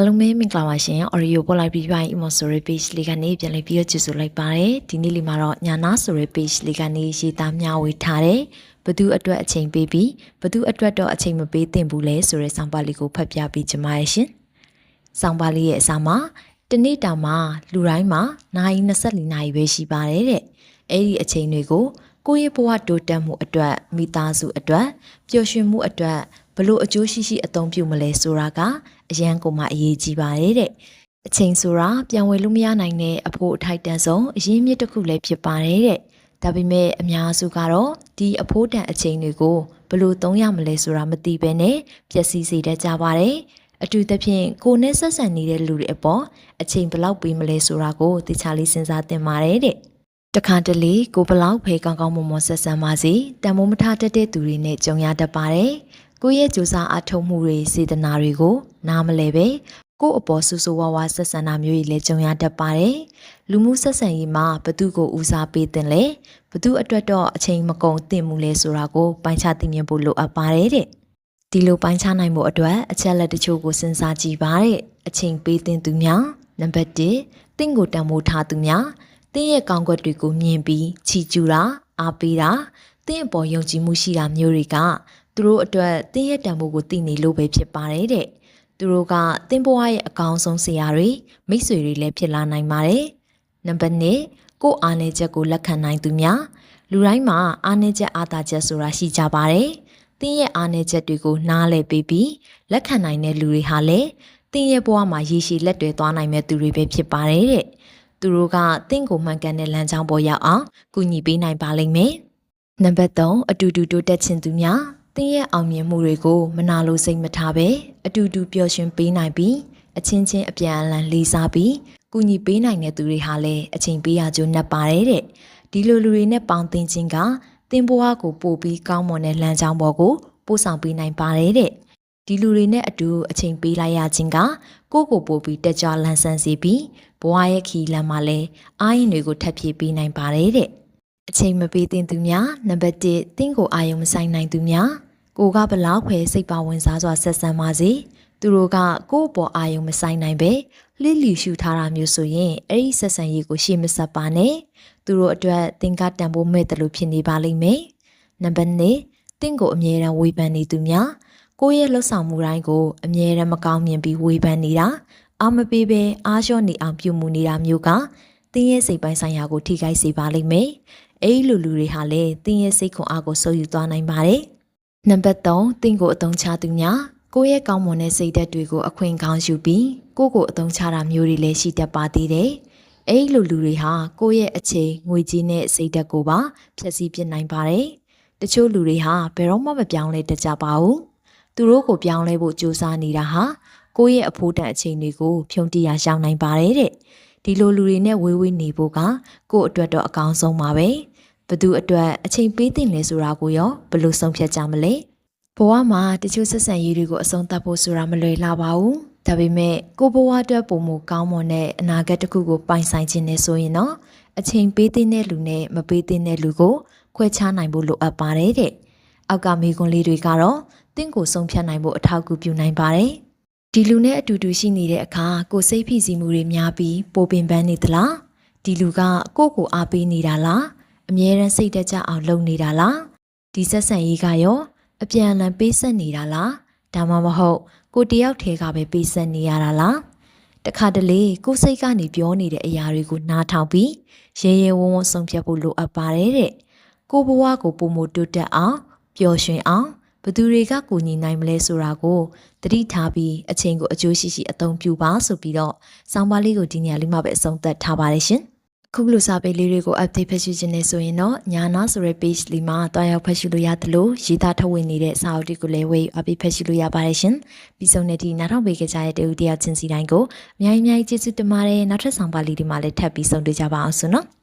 အားလုံးပဲမင်္ဂလာပါရှင် Oreo ပေါ်လိုက်ပြီးပိုင်း emo ဆိုတဲ့ page လေးကနေပြန်လည်ပြီးတော့ကြည့်ဆိုလိုက်ပါတယ်ဒီနေ့လေးမှာတော့ညာနာဆိုတဲ့ page လေးကနေရေးသားမျှဝေထားတယ်ဘသူအတွက်အချိန်ပေးပြီးဘသူအတွက်တော့အချိန်မပေးသင့်ဘူးလဲဆိုတဲ့ဆောင်းပါးလေးကိုဖတ်ပြပေးချင်ပါတယ်ရှင်ဆောင်းပါးလေးရဲ့အစားမှာတနေ့တာမှာလူတိုင်းမှာနိုင်24နာရီပဲရှိပါတယ်တဲ့အဲ့ဒီအချိန်တွေကိုကိုယ့်ရဲ့ဘဝတိုးတက်မှုအတွက်မိသားစုအတွက်ပျော်ရွှင်မှုအတွက် ဘလို့အကျိုးရှိရှိအသုံးပြုမလဲဆိုတာကအရန်ကိုမှအရေးကြီးပါတယ်တဲ့အချိန်ဆိုတာပြန်ဝယ်လို့မရနိုင်တဲ့အဖို့အထိုက်တန်ဆုံးအရင်းမြစ်တစ်ခုလည်းဖြစ်ပါတယ်တဲ့ဒါပေမဲ့အများစုကတော့ဒီအဖို့တန်အချိန်တွေကိုဘလို့သုံးရမလဲဆိုတာမသိဘဲနဲ့ပျက်စီးစေတတ်ကြပါတယ်အထူးသဖြင့်ကိုနဲ့ဆက်ဆံနေတဲ့လူတွေအပေါ်အချိန်ဘယ်လောက်ပေးမလဲဆိုတာကိုသိချလေးစဉ်းစားသင့်ပါတယ်တဲ့တခါတလေကိုဘလောက်ဖေကောင်းကောင်းမွန်မွန်ဆက်ဆံပါစေတန်မိုးမထားတတ်တဲ့သူတွေနဲ့ကြုံရတတ်ပါတယ် ကိုယ့်ရဲ့ကြိုးစားအထောက်မှုတွေစေတနာတွေကို နားမလဲပဲကိုယ့်အပေါ်ဆူဆူဝါးဝါဆက်ဆံတာမျိုးတွေလည်းကြုံရတတ်ပါတယ်။လူမှုဆက်ဆံရေးမှာဘသူကိုဦးစားပေးတင်လဲဘသူအတွက်တော့အချိန်မကုန်သင့်မှုလဲဆိုတာကိုပိုင်းခြားသိမြင်ဖို့လိုအပ်ပါတယ်တဲ့။ဒီလိုပိုင်းခြားနိုင်မှုအတွက်အချက်လက်တချို့ကိုစဉ်းစားကြည့်ပါတဲ့အချိန်ပေးတင်သူများနံပါတ်1တင့်ကိုတံမိုးထားသူများတင်းရဲ့ကောင်းကွက်တွေကိုမြင်ပြီးချီကျူတာအားပေးတာတင်းအပေါ်ယုံကြည်မှုရှိတာမျိုးတွေက သူတို့အတွက်တင်းရဲ့တံမိုးကိုသိနေလို့ပဲဖြစ်ပါတယ်တဲ့သူတို့ကတင်းဘဝရဲ့အကောင်းဆုံးဆရာတွေမိတ်ဆွေတွေလည်းဖြစ်လာနိုင်ပါတယ်နံပါတ်2ကိုယ်အားနည်းချက်ကိုလက်ခံနိုင်သူများလူတိုင်းမှာအားနည်းချက်အားသာချက်ဆိုတာရှိကြပါတယ်တင်းရဲ့အားနည်းချက်တွေကိုနားလည်ပေးပြီးလက်ခံနိုင်တဲ့လူတွေဟာလည်းတင်းရဲ့ဘဝမှာရည်ရှိလက်တွေသွားနိုင်မဲ့သူတွေပဲဖြစ်ပါတယ်တဲ့သူတို့ကတင့်ကိုမှန်ကန်တဲ့လမ်းကြောင်းပေါ်ရောက်အောင်ကူညီပေးနိုင်ပါလိမ့်မယ်နံပါတ်3အတူတူတိုးတက်ခြင်းသူများ တင်းရဲ့အောင်မြင်မှုတွေကိုမနာလိုစိတ်မထားပဲအတူတူပျော်ရွှင်ပေးနိုင်ပြီးအချင်းချင်းအပြန်အလှန်လေးစားပြီးကူညီပေးနိုင်တဲ့သူတွေဟာလည်းအချိန်ပေးရကြိုးနှက်ပါတယ်တဲ့ဒီလိုလူတွေနဲ့ပေါင်းသင်းခြင်းကတင်းဘွားကိုပို့ပြီးကောင်းမွန်တဲ့လမ်းကြောင်းပေါ်ကိုပို့ဆောင်ပေးနိုင်ပါတယ်တဲ့ဒီလူတွေနဲ့အတူအချိန်ပေးလိုက်ရခြင်းကကိုယ့်ကိုပို့ပြီးတက်ကြွလန်းဆန်းစေပြီးဘဝရဲ့ခီလမ်းမှာလည်းအာရင်တွေကိုထပ်ဖြည့်ပေးနိုင်ပါတယ်တဲ့အချိန်မပေးသင့်သူများနံပါတ်1တင်းကိုအာယုံမဆိုင်နိုင်သူများ ကိုကဘလောက်ခွဲစိတ်ပါဝင်စားစွာဆက်ဆံပါစေသူတို့ကကိုယ့်အပေါ်အာယုံမဆိုင်နိုင်ပဲလိလီရှူထားတာမျိုးဆိုရင်အဲ့ဒီဆက်ဆံရေးကိုရှေ့မဆက်ပါနဲ့သူတို့အတွက်သင်္ကတန်ဖိုးမဲ့တယ်လို့ဖြစ်နေပါလိမ့်မယ်နံပါတ်2တင့်ကိုအမြဲတမ်းဝေဖန်နေသူများကိုယ့်ရဲ့လှုပ်ဆောင်မှုတိုင်းကိုအမြဲတမ်းမကောင်းမြင်ပြီးဝေဖန်နေတာအာမပေးပဲအားလျော့နေအောင်ပြုမှုနေတာမျိုးကတင်းရဲ့စိတ်ပိုင်းဆိုင်ရာကိုထိခိုက်စေပါလိမ့်မယ်အဲ့လိုလူတွေဟာလည်းတင်းရဲ့စိတ်ခွန်အားကိုဆုပ်ယူသွားနိုင်ပါတယ် နံပါတ်3တင်းကိုအသုံးချသူများကိုယ့်ရဲ့ကောင်းမွန်တဲ့စိတ်ဓာတ်တွေကိုအခွင့်ကောင်းယူပြီးကိုယ့်ကိုအသုံးချတာမျိုးတွေလည်းရှိတတ်ပါသေးတယ်။အဲ့လိုလူတွေဟာကိုယ့်ရဲ့အချိန်ငွေကြေးနဲ့စိတ်ဓာတ်ကိုပါဖျက်ဆီးပစ်နိုင်ပါတယ်။တချို့လူတွေဟာဘယ်တော့မှမပြောင်းလဲတတ်ကြပါဘူး။သူတို့ကိုပြောင်းလဲဖို့ကြိုးစားနေတာဟာကိုယ့်ရဲ့အဖို့တန်အချိန်တွေကိုဖြုံတိရရောက်နိုင်ပါတယ်တဲ့။ဒီလိုလူတွေနဲ့ဝေးဝေးနေဖို့ကကိုယ့်အတွက်တော့အကောင်းဆုံးပါပဲ။ ဘသူအတွက်အချိန်ပေးတင်လဲဆိုတာကိုရောဘယ်လိုဆုံးဖြတ်ကြမလဲ။ဘဝမှာတချို့ဆက်ဆံရေးတွေကိုအဆုံးသတ်ဖို့ဆိုတာမလွယ်လာပါဘူး။ဒါပေမဲ့ကိုဘဝအတွက်ပုံမကောင်းမွန်တဲ့အနာဂတ်တစ်ခုကိုပိုင်ဆိုင်ခြင်းနဲ့ဆိုရင်တော့အချိန်ပေးတဲ့လူနဲ့မပေးတဲ့လူကိုခွဲခြားနိုင်ဖို့လိုအပ်ပါတယ်တဲ့။အောက်ကမိကွန်လေးတွေကတော့တင့်ကိုဆုံးဖြတ်နိုင်ဖို့အထောက်အကူပြုနိုင်ပါတယ်။ဒီလူနဲ့အတူတူရှိနေတဲ့အခါကိုစိတ်ဖိစီးမှုတွေများပြီးပိုပင်ပန်းနေသလား။ဒီလူကကိုယ့်ကိုအားပေးနေတာလား။ အမြဲတမ်းစိတ်တကြအောင်လုပ်နေတာလား။ဒီဆက်ဆံရေးကရောအပြန်အလှန်ပေးဆက်နေတာလားဒါမှမဟုတ်ကိုတယောက်ထဲကပဲပေးဆက်နေရတာလားတခါတလေကိုစိတ်ကနေပြောနေတဲ့အရာတွေကိုနားထောင်ပြီးရဲရဲဝံ့ဝံ့ဆုံးဖြတ်ဖို့လိုအပ်ပါတယ်တဲ့ကိုဘဝကိုပုံမတိုးတက်အောင်ပျော်ရွှင်အောင်ဘသူတွေကကိုညီနိုင်မလဲဆိုတာကိုတတိထားပြီးအချိန်ကိုအကျိုးရှိရှိအသုံးပြုပါဆိုပြီးတော့စောင်းပါလေးကိုဒီနေရာလေးမှာပဲအဆုံးသတ်ထားပါတယ်ရှင်။ ခုလိုစာပေလေးတွေကို update ဖတ်ရှုခြင်းနဲ့ဆိုရင်တော့ညာနာဆိုတဲ့ page လေးမှာတွားရောက်ဖတ်ရှုလို့ရတယ်လို့ရေးသားထုတ်ဝေနေတဲ့စာအုပ်တွေကိုလည်းဝေ update ဖတ်ရှုလို့ရပါတယ်ရှင်။ပြီးဆုံးတဲ့ဒီနားထောင်ပေးကြတဲ့တူတယောက်ချင်းစီတိုင်းကိုအများကြီးအများကြီးကျေးဇူးတင်ပါတယ်။နောက်ထပ်ဆောင်ပါလေးဒီမှာလည်းထပ်ပြီးဆုံးတွေ့ကြပါအောင်ဆိုနော်။